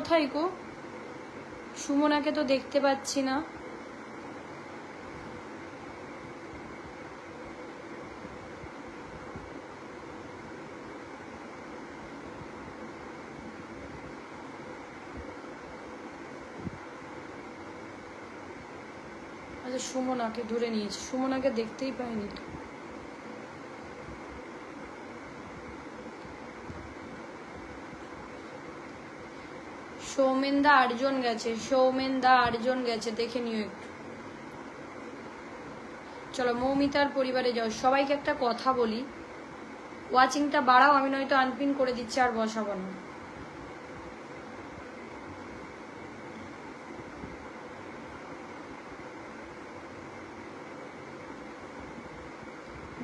কোথায় গো সুমনাকে তো দেখতে পাচ্ছি না। আচ্ছা সুমনাকে ধরে নিয়েছি। সুমনাকে দেখতেই পাইনি। তো সৌমেনদা আটজন গেছে, সৌমেনদা আটজন গেছে, দেখে নিও একটু। চলো, মৌমিতার পরিবারে যাও। সবাইকে একটা কথা বলি। ওয়াচিংটা বাড়াও, আমি নয়তো আনপিন করে দিচ্ছি, আর বসাবো না।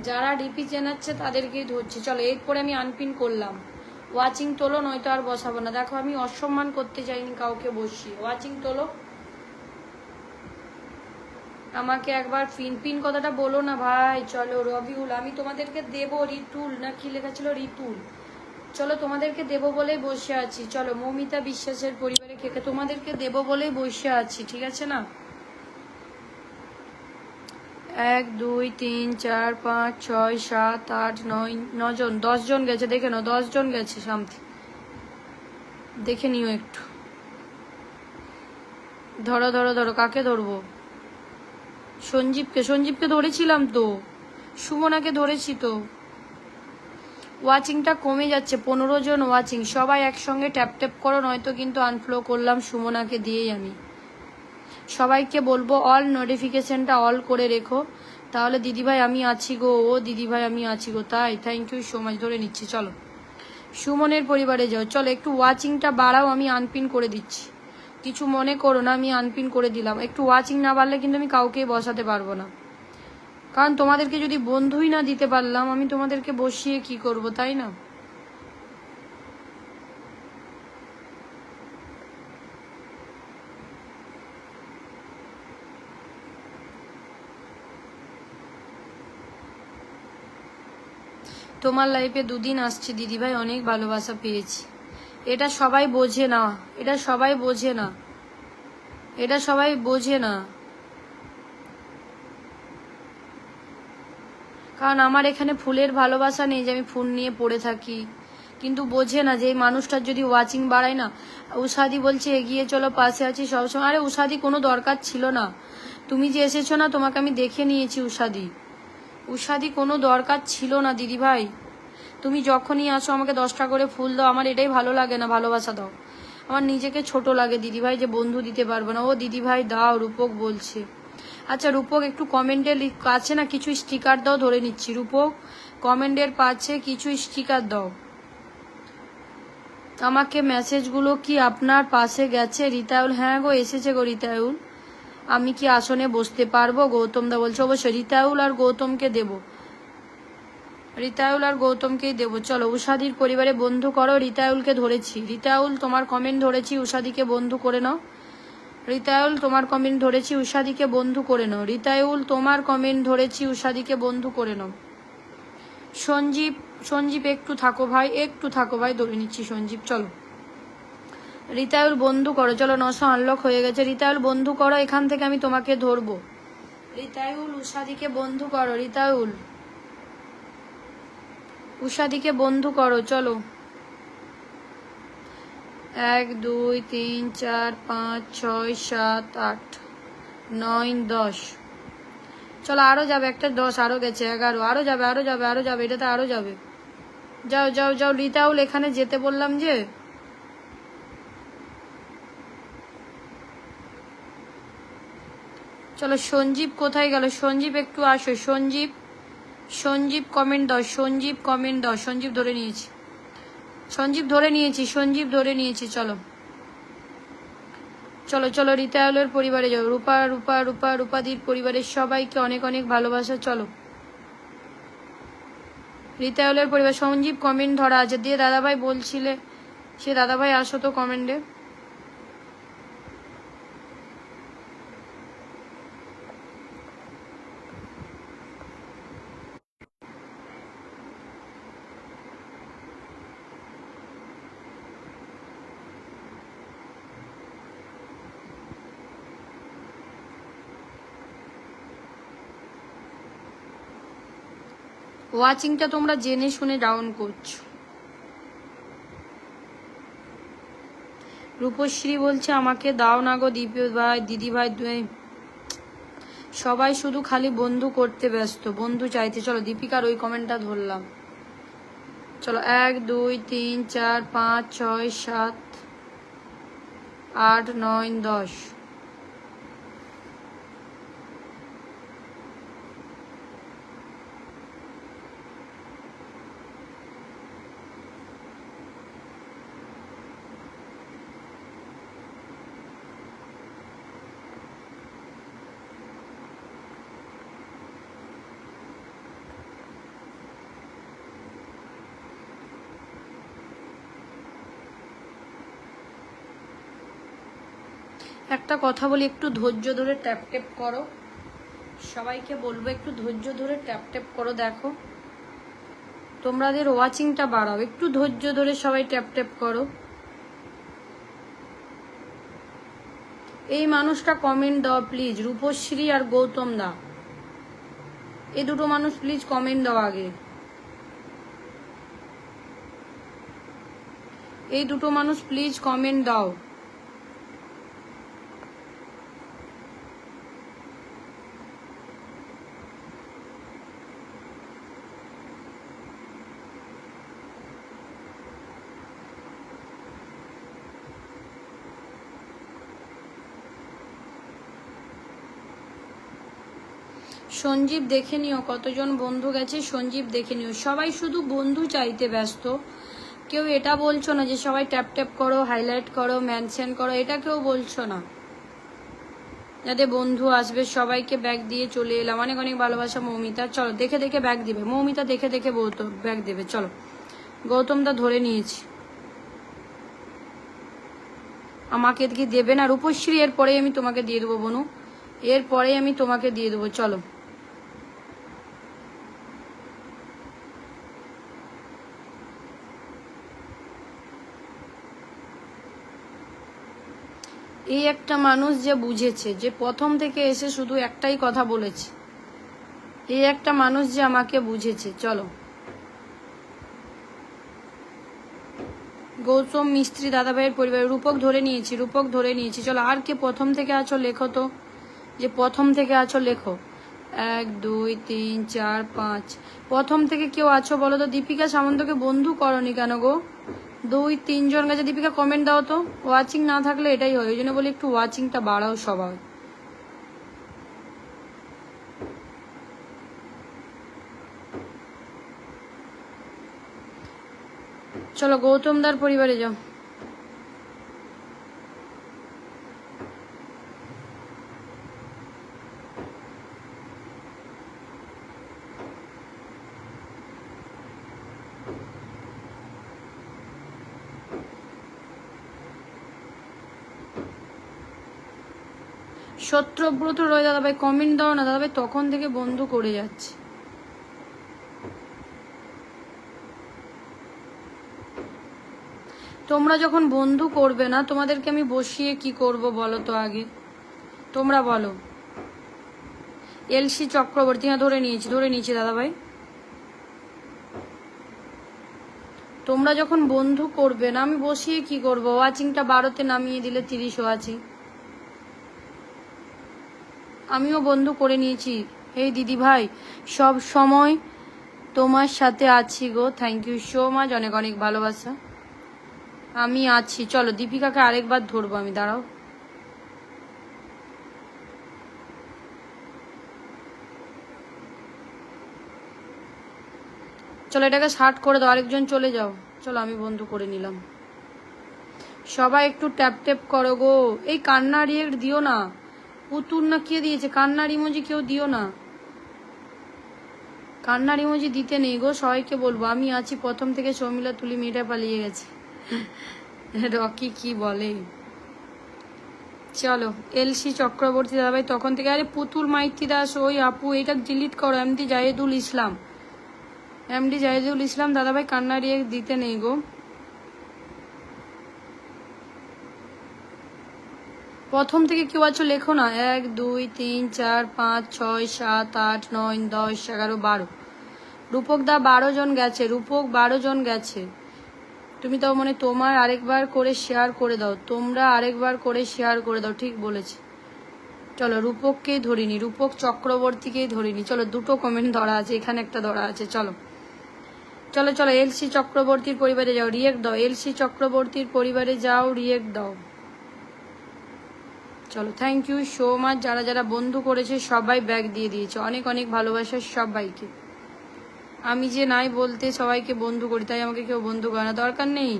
যারা ডিপি চেনাচ্ছে, তাদেরকেই ধরছি। চলো, এরপরে আমি আনপিন করলাম। ওয়াচিং তোলো, নয়তো আর বসাবো না। দেখো, আমি অসম্মান করতে চাইনি কাউকে বসিয়ে। ওয়াচিং তোলো। আমাকে একবার পিন পিন কথাটা বলো না ভাই। চলো, রবিউল, আমি তোমাদেরকে দেব রিতুল। না কি লেখা ছিল রিতুল? চলো, তোমাদেরকে দেব বলেই বসে আছি। চলো, মৌমিতা বিশ্বাসের পরিবারে খেকে তোমাদেরকে দেব বলেই বসে আছি, ঠিক আছে না? এক, দুই, তিন, চার, পাঁচ, ছয়, সাত, আট, নয়, নজন, দশজন গেছে, দেখে নাও, দশজন গেছে সামথিং। দেখে নিও একটু। ধরো ধরো ধরো, কাকে ধরবো? সঞ্জীবকে সঞ্জীবকে ধরেছিলাম তো। সুমনাকে ধরেছি তো। ওয়াচিংটা কমে যাচ্ছে, পনেরো জন ওয়াচিং সবাই একসঙ্গে ট্যাপ ট্যাপ করো, নয়তো কিন্তু আনফ্লো করলাম সুমনাকে দিয়েই আমি। সবাইকে বলব অল নোটিফিকেশনটা অল করে রেখো। তাহলে দিদিভাই, আমি আছি গো। ও দিদিভাই, আমি আছি গো। তাই থ্যাংক ইউ সো ধরে নিচ্ছি। চলো। সুমনের পরিবারে যাও। চলো, একটু ওয়াচিংটা বাড়াও, আমি আনপিন করে দিচ্ছি। কিছু মনে করো না, আমি আনপিন করে দিলাম। একটু ওয়াচিং না বাড়লে কিন্তু আমি কাউকেই বসাতে পারব না। কারণ তোমাদেরকে যদি বন্ধুই না দিতে পারলাম, আমি তোমাদেরকে বসিয়ে কি করব, তাই না? তোমার লাইফে দুদিন আসছে, দিদিভাই, অনেক ভালোবাসা পেয়েছি। এটা সবাই বোঝে না। এটা সবাই বোঝে না। এটা সবাই বোঝে না। কারণ আমার এখানে ফুলের ভালোবাসা নেই যে আমি ফুল নিয়ে পড়ে থাকি। কিন্তু বোঝে না যে এই মানুষটার যদি ওয়াচিং বাড়ায় না উষাদি বলছে, এগিয়ে চলো, পাশে আছি সবসময়। আরে উষাদি কোনো দরকার ছিল না। তুমি যে এসেছ না, তোমাকে আমি দেখে নিয়েছি উষাদি উষাদি কোনো দরকার ছিল না দিদি ভাই তুমি যখনই আসো আমাকে দশটা করে ফুল দাও, আমার এটাই ভালো লাগে না, ভালোবাসা দাও। আমার নিজেকে ছোট লাগে দিদি ভাই যে বন্ধু দিতে পারব না। ও দিদি ভাই দাও, রূপক বলছে। আচ্ছা রূপক, একটু কমেন্টে আছে না? কিছু স্টিকার দাও, ধরে নিচ্ছি। রূপক কমেন্টের পাচ্ছে কিছু স্টিকার দাও। আমাকে মেসেজগুলো কি আপনার পাশে গেছে? রিতাউল হ্যাঁ গো, এসেছে গো রিতাউল। আমি কি আসনে বসতে পারব? গৌতম দা বলছে, অবশ্যই, রিতাউল আর গৌতমকে দেব। রিতাউল আর গৌতমকেই দেবো। চলো উষাদির পরিবারে বন্ধু করো, রিতাউলকে ধরেছি। রিতাউল, তোমার কমেন্ট ধরেছি উষাদিকে বন্ধু করে নাও। রিতাউল, তোমার কমেন্ট ধরেছি উষাদিকে বন্ধু করে নাও। রিতাউল, তোমার কমেন্ট ধরেছি উষাদিকে বন্ধু করে নাও। সঞ্জীব সঞ্জীব, একটু থাকো ভাই, একটু থাকো ভাই, ধরে নিচ্ছি সঞ্জীব, চলো। রিতাউল বন্ধু করো, চলো নশো আনলক হয়ে গেছে। রিতায়ুল বন্ধু করো, এখান থেকে আমি তোমাকে ধরবো। রিতাউল, উষাদিকে বন্ধু করো, রিতাউল। উষাদিকে বন্ধু করো, চলো। এক, দুই, তিন, চার, পাঁচ, ছয়, সাত, আট, নয়, দশ। চলো, আরও যাবে, একটা দশ, আরও গেছে, এগারো। আরও যাবে আরও যাবে আরও যাবে, এটাতে আরও যাবে। যাও যাও যাও, রিতাউল, এখানে যেতে বললাম যে চলো সঞ্জীব কোথায় গেল? সঞ্জীব, একটু আসো। সঞ্জীব সঞ্জীব কমেন্ট দাও। সঞ্জীব কমেন্ট দাও। সঞ্জীব ধরে নিয়েছি। সঞ্জীব ধরে নিয়েছি, সঞ্জীব ধরে নিয়েছি। চলো। চলো চলো রিতায়লের পরিবারে যাও। রূপা রূপা রূপা, রূপাদির পরিবারের সবাইকে অনেক অনেক ভালোবাসা। চলো। রিতায়লের পরিবার সঞ্জীব কমেন্ট ধরা আছে। দিয়ে দাদাভাই বলছিলে, সে দাদাভাই আসো তো কমেন্টে ওয়াচিংটা তোমরা জেনে শুনে ডাউন করছ। রূপশ্রী বলছে, আমাকে দাও না গো দীপি ভাই দিদি ভাই সবাই শুধু খালি বন্ধু করতে ব্যস্ত, বন্ধু চাইতে। চলো, দীপিকার ওই কমেন্টটা ধরলাম। চলো, এক, দুই, তিন, চার, পাঁচ, ছয়, সাত, আট, নয়, দশ। একটা কথা বলি, একটু ধৈর্য ধরে ট্যাপ ট্যাপ করো। সবাইকে বলব, একটু ধৈর্য ধরে ট্যাপ ট্যাপ করো, দেখো। তোমাদের ওয়াচিংটা বাড়াও, একটু ধৈর্য ধরে সবাই ট্যাপ ট্যাপ করো। এই মানুষটা কমেন্ট দাও প্লিজ রূপশ্রী আর গৌতম দা। এই দুটো মানুষ প্লিজ কমেন্ট দাও আগে। এই দুটো মানুষ প্লিজ কমেন্ট দাও। সঞ্জীব দেখে নিও, কতজন বন্ধু গেছে, সঞ্জীব দেখে নিও। সবাই শুধু বন্ধু চাইতে ব্যস্ত। কেউ এটা বলছো না যে সবাই ট্যাপ ট্যাপ করো হাইলাইট করো মেনশন করো, এটা কেউ বলছো না। যাতে বন্ধু আসবে, সবাইকে ব্যাগ দিয়ে চলে এলাম। অনেক অনেক ভালোবাসা মৌমিতা। চলো, দেখে দেখে ব্যাগ দিবে। মৌমিতা দেখে দেখে ব্যাগ দেবে। চলো গৌতম দা ধরে নিয়েছি। আমাকে কি দেবে না? রূপশ্রী এরপরে আমি তোমাকে দিয়ে দেবো, বনু। এরপরে আমি তোমাকে দিয়ে দেবো। চলো। এই একটা মানুষ যে বুঝেছে, যে প্রথম থেকে এসে শুধু একটাই কথা বলেছে। এই একটা মানুষ যে আমাকে বুঝেছে। চলো। গৌতম মিস্ত্রি দাদাভাইয়ের পরিবার রূপক ধরে নিয়েছি, রূপক ধরে নিয়েছি। চলো, আর কে প্রথম থেকে আছো লেখো তো। যে প্রথম থেকে আছো লেখো। এক, দুই, তিন, চার, পাঁচ। প্রথম থেকে কেউ আছো বলো তো। দীপিকা সামন্তকে বন্ধু করনি কেন গো? দুই তিনজন কাছে দীপিকা কমেন্ট দাও তো ওয়াচিং না থাকলে এটাই হয়। ওই জন্য বলি একটু ওয়াচিংটা বাড়াও সবাই। চলো, গৌতম গৌতমদার পরিবারে যাও। সত্যব্রত রয় দাদাভাই কমেন্ট দাও না দাদাভাই, তখন থেকে বন্ধ করে যাচ্ছে। তোমরা যখন বন্ধু করবে না, তোমাদেরকে আমি বসিয়ে কি করব বলো তো আগে? তোমরা বলো। এলসি চক্রবর্তী হ্যাঁ ধরে নিয়েছি ধরে নিয়েছি দাদাভাই। তোমরা যখন বন্ধু করবে না, আমি বসিয়ে কি করব? ওয়াচিংটা বারোতে নামিয়ে দিলে তিরিশ ওয়াচিং। আমিও বন্ধু করে নিয়েছি। এই দিদি ভাই, সব সময় তোমার সাথে আছি গো। থ্যাংক ইউ সো মাচ অনেক অনেক ভালোবাসা। আমি আছি। চলো, দীপিকাকে আরেকবার ধরবো আমি, দাঁড়াও। চলো, এটাকে শার্ট করে দাও। আরেকজন চলে যাও। চলো, আমি বন্ধু করে নিলাম। সবাই একটু ট্যাপ ট্যাপ করো গো। এই কান্না রিয়েক্ট দিও না। পুতুর না কে দিয়েছে? কান্নার ইমোজি কেউ দিও না। কান্নার ইমোজি দিতে নেই গো, সবাইকে বলব। আমি আছি প্রথম থেকে শর্মিলা তুলি মেয়েটা পালিয়ে গেছে। রকি কি বলে? চলো, এলসি চক্রবর্তী দাদাভাই তখন থেকে, আরে পুতুল মাইতি দাস, ওই আপু এটা ডিলিট করো, এমডি জাহেদুল ইসলাম। এমডি জাহেদুল ইসলাম দাদাভাই কান্না রিয়েক্ট দিতে নেই গো। প্রথম থেকে কেউ আছো, লেখো না। এক, দুই, তিন, চার, পাঁচ, ছয়, সাত, আট, নয়, দশ, এগারো, বারো। রূপক দা বারো জন গেছে। রূপক বারো জন গেছে। তুমি তো মানে তোমার আরেকবার করে শেয়ার করে দাও। তোমরা আরেকবার করে শেয়ার করে দাও, ঠিক বলেছে। চলো, রূপককেই ধরিনি রূপক চক্রবর্তীকেই ধরিনি চলো, দুটো কমেন্ট ধরা আছে, এখানে একটা ধরা আছে, চলো। চলো চলো এলসি চক্রবর্তীর পরিবারে যাও রিয়েক্ট দাও। এলসি চক্রবর্তীর পরিবারে যাও রিয়েক্ট দাও। চলো থ্যাংক ইউ সো মাচ যারা যারা বন্ধু করেছে, সবাই ব্যাগ দিয়ে দিয়েছে। অনেক অনেক ভালোবাসা সবাইকে। আমি যে নাই বলতে সবাইকে বন্ধু করি, তাই আমাকে কেউ বন্ধু করে না। দরকার নেই।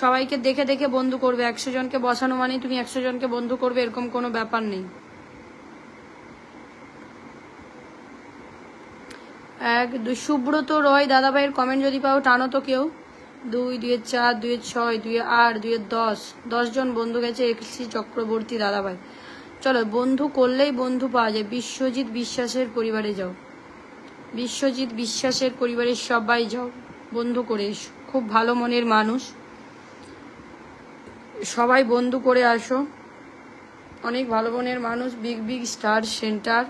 সবাইকে দেখে দেখে বন্ধু করবে। একশো জনকে বসানো মানে তুমি একশো জনকে বন্ধু করবে, এরকম কোনো ব্যাপার নেই। এক সুব্রত রয়, দাদাভাইয়ের কমেন্ট যদি পাও, টানো তো কেউ। দুই দুইয়ের চার দুইয়ের ছয় দুইয়ের আট দুইয়ের দশ। দশজন বন্ধু গেছে এক্সি চক্রবর্তী দাদাভাই। চলো, বন্ধু করলেই বন্ধু পাওয়া যায়। বিশ্বজিৎ বিশ্বাসের পরিবারে যাও। বিশ্বজিৎ বিশ্বাসের পরিবারের সবাই যাও। বন্ধু করে এসো। খুব ভালো মনের মানুষ। সবাই বন্ধু করে আসো। অনেক ভালো মনের মানুষ। Big big star, centre.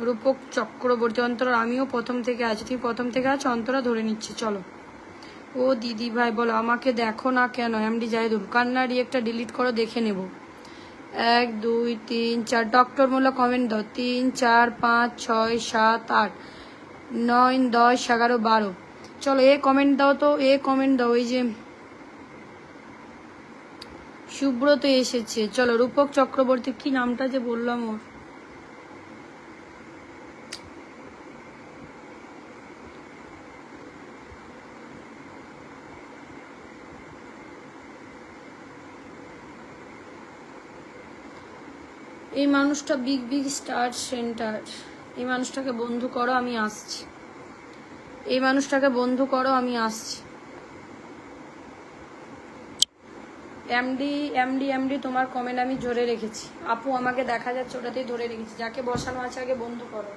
Rupak Chakraborty Antara আমিও প্রথম থেকে আছি। তুমি প্রথম থেকে আছো, অন্তরা ধরে নিচ্ছি, চলো। ও দিদি ভাই, বলো, আমাকে দেখো না কেন? এমডি জাহিদুল কান্নারি একটা ডিলিট করো, দেখে নেব। এক, দুই, তিন, চার ডক্টর মোল্লা কমেন্ট দাও। তিন, চার, পাঁচ, ছয়, সাত, আট, নয়, দশ, এগারো, বারো। চলো, এ কমেন্ট দাও তো, এ কমেন্ট দাও, এই যে সুব্রত এসেছে। চলো, রূপক চক্রবর্তী, কি নামটা যে বললাম ওর? এই মানুষটা বিগ বিগ স্টার সেন্টার এই মানুষটাকে বন্ধু করো, আমি আসছি। এই মানুষটাকে বন্ধু করো, আমি আসছি। এমডি এমডি এমডি তোমার কমেন্ট আমি ধরে রেখেছি। আপু, আমাকে দেখা যাচ্ছে, ওটাতেই ধরে রেখেছি। যাকে বসানো আছে, আগে বন্ধু করো।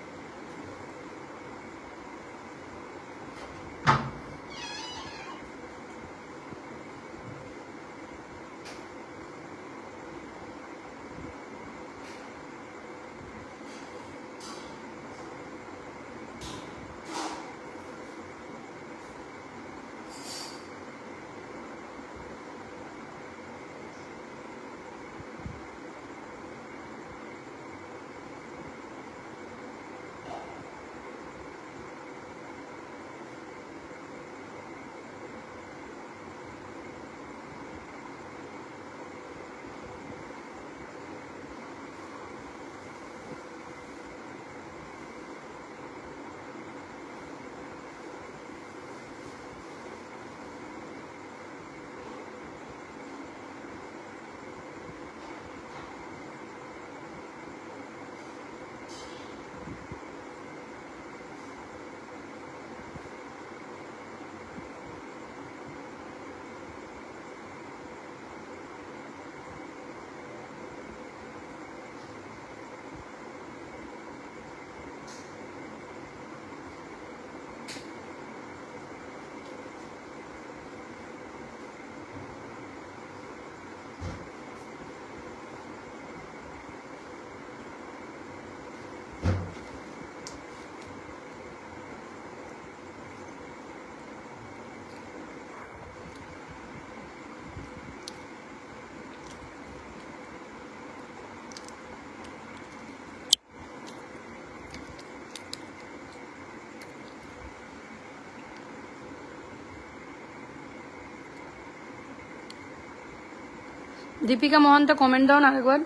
দীপিকা মহন্ত কমেন্ট দাও না একবার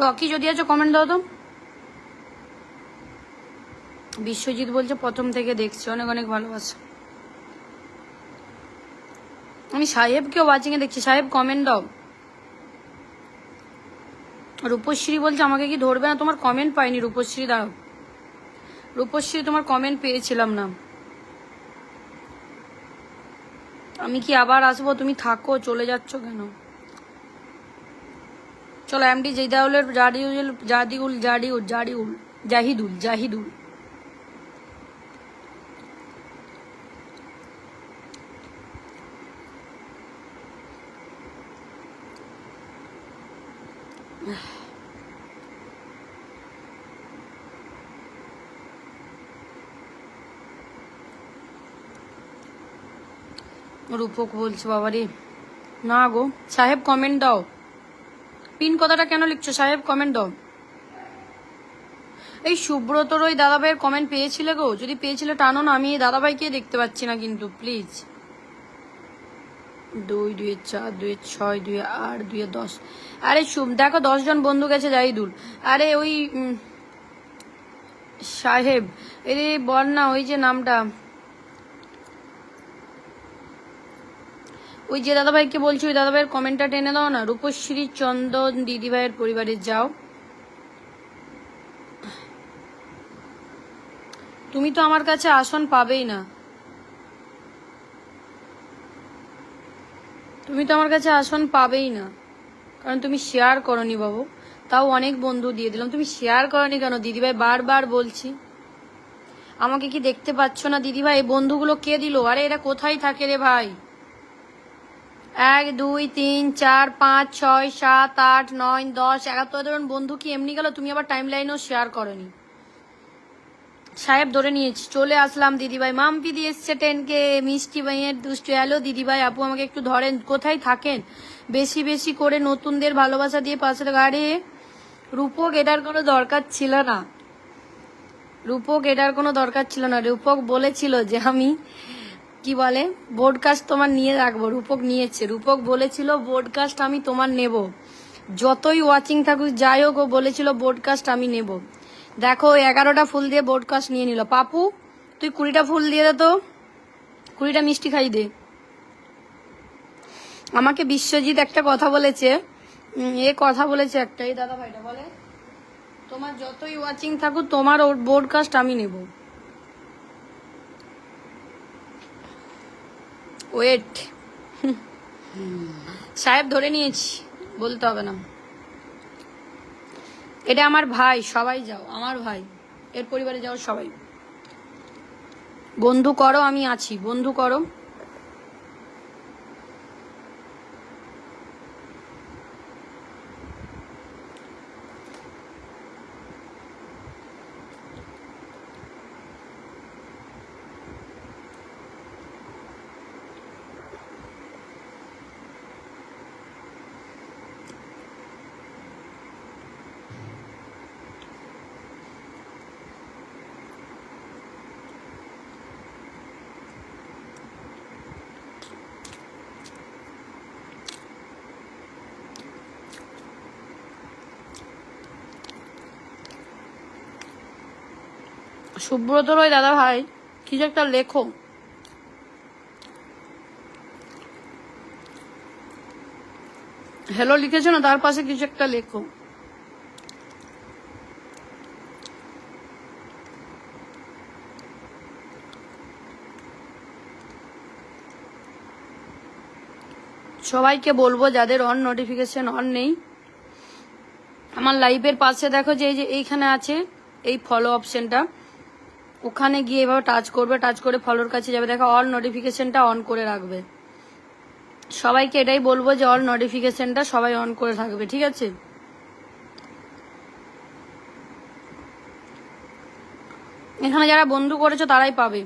রকি, যদি আছো কমেন্ট দাও তো। বিশ্বজিৎ বলছে, প্রথম থেকে দেখছি, অনেক অনেক ভালোবাসা। আমি সাহেবকেও ওয়াচিং এ দেখছি। সাহেব কমেন্ট দাও। রূপশ্রী বলছে, আমাকে কি ধরবে না? তোমার কমেন্ট পাইনি, রূপশ্রী, দাঁড়াও। রূপশ্রী, তোমার কমেন্ট পেয়েছিলাম না। আমি কি আবার আসব? তুমি থাকো, চলে যাচ্ছ কেন? চলো এমডি জেদাউলের জারিউল জাদিউল জাহিদুল জাহিদুল। রূপক বলছে, বাবারে। না গো, সাহেব কমেন্ট দাও। পিন কথাটা কেন লিখছো? সাহেব কমেন্ট দাও। এই সুব্রতর ওই দাদাভাইয়ের কমেন্ট পেয়েছিলে গো? যদি পেয়েছিলে, টানো না, আমি এই দাদাভাইকে দেখতে পাচ্ছি না কিন্তু প্লিজ দুই দুই চার দুই ছয় দুই আট দুই দশ। আরে শুভ দেখো দশজন বন্ধু গেছে, জাহিদুল। আরে ওই সাহেব, এরে বল না, ওই যে নামটা। ওই যে দাদাভাইকে বলছি, ওই দাদাভাইয়ের কমেন্টটা টেনে দাও না। রূপশ্রী চন্দন দিদিভাইয়ের পরিবারে যাও। তুমি তো আমার কাছে আসন পাবেই না। তুমি তো আমার কাছে আসন পাবেই না। কারণ তুমি শেয়ার করনি বাবু। তাও অনেক বন্ধু দিয়ে দিলাম। তুমি শেয়ার করনি কেন? দিদিভাই বারবার বলছি। আমাকে কি দেখতে পাচ্ছ না? দিদিভাই, এই বন্ধুগুলো কে দিল? আরে এরা কোথায় থাকে রে ভাই? এক, দুই, তিন, চার, পাঁচ, ছয়, সাত, আট, নয়, দশ এগারো ধরুন বন্ধু কি এমনি গেল? তুমি আবার টাইম লাইনও শেয়ার করনি। সাহেব ধরে নিয়েছি, চলে আসলাম দিদিভাই। মাম্পি দিয়ে এসছে টেনকে মিষ্টি ভাইয়ের দুষ্টু। হ্যালো দিদিভাই, আপু আমাকে একটু ধরেন, কোথায় থাকেন? বেশি বেশি করে নতুনদের ভালোবাসা দিয়ে পাশে গাড়ি রূপক এটার কোনো দরকার ছিল না। রূপক এটার কোনো দরকার ছিল না। রূপক বলেছিল যে আমি কি বলে? বোর্ডকাস্ট তোমার নিয়ে রাখব, রূপক নিয়েছে। রূপক বলেছিল বোর্ডকাস্ট আমি তোমার নেব। যতই ওয়াচিং থাকুক, যাই হোক, ও বলেছিল বোর্ডকাস্ট আমি নেব। দেখো এগারোটা ফুল দিয়ে বোর্ডকাস্ট নিয়ে নিল। পাপু, তুই কুড়িটা ফুল দিয়ে দে তো। কুড়িটা মিষ্টি খাই দে। আমাকে বিশ্বজিৎ একটা কথা বলেছে। এ কথা বলেছে একটাই দাদা ভাইটা বলে, তোমার যতই ওয়াচিং থাকুক, তোমার বোর্ডকাস্ট আমি নেব। ওয়েট সাহেব ধরে নিয়েছি, বলতে হবে না। এটা আমার ভাই, সবাই যাও, আমার ভাই। এর পরিবারে যাও সবাই। বন্ধু করো, আমি আছি। বন্ধু করো। সুব্রতর রয় দাদা ভাই কিছু একটা লেখো হ্যালো লিখেছো না, তার পাশে কিছু একটা লেখো সবাইকে বলব, যাদের অন নোটিফিকেশন অন নেই, আমার লাইভের পাশে দেখো যে, এই যে এইখানে আছে, এই ফলো অপশনটা ওখানে গিয়ে এভাবে টাচ করবে টাচ করে ফলোর কাছে যাবে, দেখো অল নোটিফিকেশনটা অন করে রাখবে। সবাইকে এটাই বলব যে অল নোটিফিকেশনটা সবাই অন করে থাকবে ঠিক আছে? এখানে যারা বন্ধু করেছ তারাই পাবে।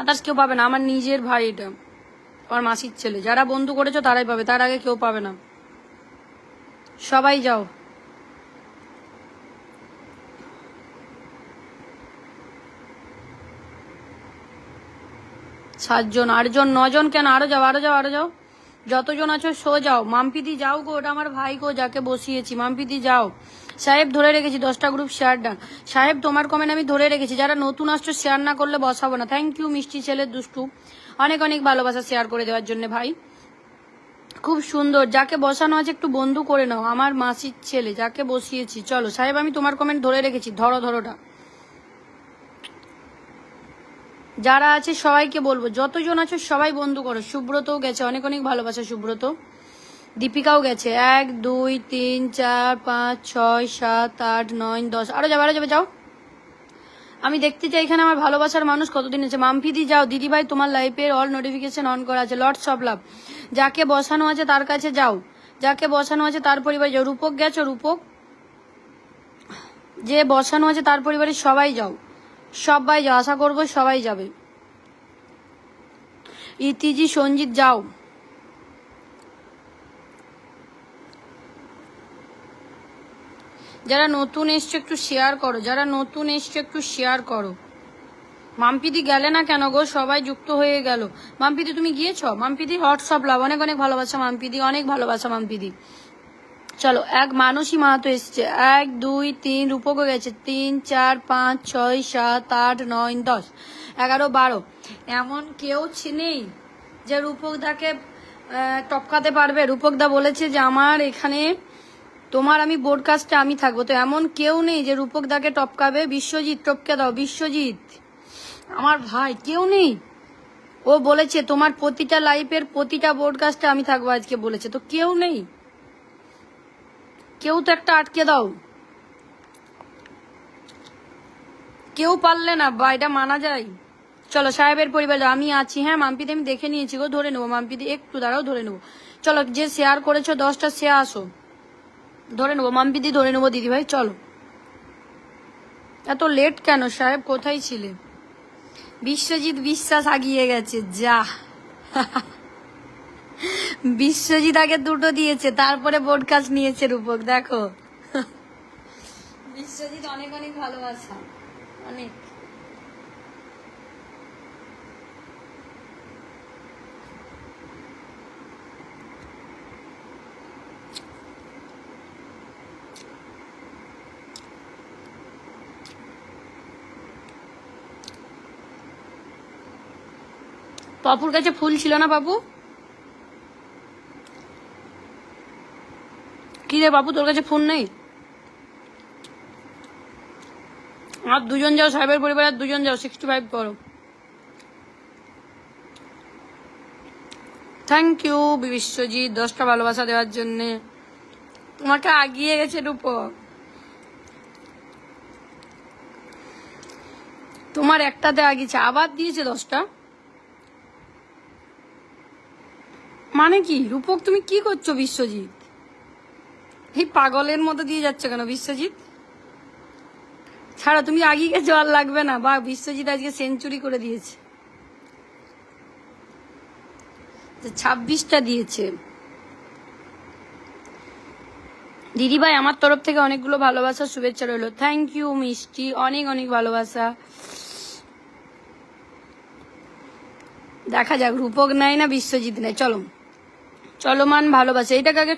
আদার্স কেউ পাবে না, আমার নিজের ভাই এটা, আমার মাসির ছেলে। যারা বন্ধু করেছ তারাই পাবে, তার আগে কেউ পাবে না। সবাই যাও। সাতজন, আটজন, নজন কেন? আরও যাও আরও যাও আরও যাও। যতজন আছো সো যাও। মাম্পিদি, যাও গো, ওটা আমার ভাই গো, যাকে বসিয়েছি। মাম্পিদি, যাও। সাহেব, ধরে রেখেছি, দশটা গ্রুপ শেয়ার ডান। সাহেব, তোমার কমেন্ট আমি ধরে রেখেছি। যারা নতুন আসছো শেয়ার না করলে বসাবো না। থ্যাংক ইউ মিষ্টি ছেলের দুষ্টু। অনেক অনেক ভালোবাসা শেয়ার করে দেওয়ার জন্য, ভাই। খুব সুন্দর। যাকে বসানো আছে, একটু বন্ধু করে নাও। আমার মাসির ছেলে, যাকে বসিয়েছি। চলো, সাহেব, আমি তোমার কমেন্ট ধরে রেখেছি। ধরো, ধরোটা। যারা আছে, সবাইকে বলব, যতজন আছো সবাই বন্ধু করো। সুব্রতও গেছে, অনেক অনেক ভালোবাসা সুব্রত। দীপিকাও গেছে, এক, দুই, তিন, চার, পাঁচ, ছয়, সাত, আট, নয়, দশ, আরও যাবে আরও যাবে, যাও। আমি দেখতে চাই এখানে আমার ভালোবাসার মানুষ কতদিন আছে। মাম্পিদি যাও। দিদি ভাই তোমার লাইফের অল নোটিফিকেশন অন করা আছে। লটস অফ লাভ যাকে বসানো আছে তার কাছে যাও। যাকে বসানো আছে তার পরিবারে যাও। রূপক গেছো, রূপক? যে বসানো আছে তার পরিবারের সবাই যাও। সবাই যাও আশা করব সবাই যাবে। ইতিজি, সঞ্জিত, যাও। যারা নতুন এসছো, একটু শেয়ার করো। যারা নতুন এসছো, একটু শেয়ার করো। মাম্পিদি গেলে না কেন গো? সবাই যুক্ত হয়ে গেল। মাম্পিদি, তুমি গিয়েছ? মাম্পিদি, হোয়াটসঅ্যাপ লাভ। অনেক অনেক ভালোবাসা মাম্পিদি, অনেক ভালোবাসা মাম্পিদি। চলো এক মানসী মাহাতো এসছে। এক দুই তিন রূপকও গেছে। তিন চার পাঁচ ছয় সাত আট নয় দশ এগারো বারো। এমন কেউ নেই যে রূপকদাকে আহ, টপকাতে পারবে? রূপকদা বলেছে যে আমার এখানে তোমার আমি বোর্ডকাস্টে আমি থাকব। তো এমন কেউ নেই যে রূপকদাকে টপকাবে। বিশ্বজিৎ টপকে দাও বিশ্বজিৎ। আমার ভাই কেউ নেই। ও বলেছে তোমার প্রতিটা লাইফের প্রতিটা বোর্ডকাস্টে আমি থাকব আজকে বলেছে। তো কেউ নেই। কেউ তো একটা আটকে দাও। কেউ পারলে না, বা এটা মানা যায়। চলো, সাহেবের পরিবার আমি আছি হ্যাঁ মাম্পিদি আমি দেখে নিয়েছি গো, ধরে নেব। মাম্পিদি, একটু দাঁড়াও, ধরে নেব। চলো, যে শেয়ার করেছ, দশটা শেয়ার আসো। ধরে নেব, মাম্পিদি ধরে নেব, দিদি ভাই, চলো। এত লেট কেন? সাহেব কোথায় ছিলে? বিশ্বজিৎ বিশ্বাস আগিয়ে গেছে, যা। বিশ্বজিৎ আগে দুটো দিয়েছে, তারপরে বোর্ডকাস্ট নিয়েছে রূপক, দেখো। বিশ্বজিৎ অনেক অনেক ভালোবাসা, অনেক। পাপুর কাছে ফুল ছিল না বাবু রে বাবু, তোর কাছে ফোন নেই? আর দুজন যাও, সাহেবের পরিবারের দুজন যাও সিক্সটি ফাইভ করো থ্যাংক ইউ বিশ্বজিৎ, দশটা ভালোবাসা দেওয়ার জন্যে। তোমাকে আগিয়ে গেছে রূপক তোমার একটাতে আগিয়েছে, আবার দিয়েছে দশটা? মানে কি? রূপক, তুমি কি করছ বিশ্বজিৎ? এই পাগলের মতো দিয়ে যাচ্ছে কেন বিশ্বজিৎ? ছাড়া তুমি আগিয়ে জল লাগবে না। বা বিশ্বজিৎ আজকে সেঞ্চুরি করে দিয়েছে। ছাব্বিশটা দিয়েছে। দিদি ভাই আমার তরফ থেকে অনেকগুলো ভালোবাসা শুভেচ্ছা রইল। থ্যাংক ইউ মিষ্টি। অনেক অনেক ভালোবাসা। দেখা যাক, রূপক নেয় না বিশ্বজিৎ নেয় চলো। চলমান ভালোবাসা। এটাকে আগে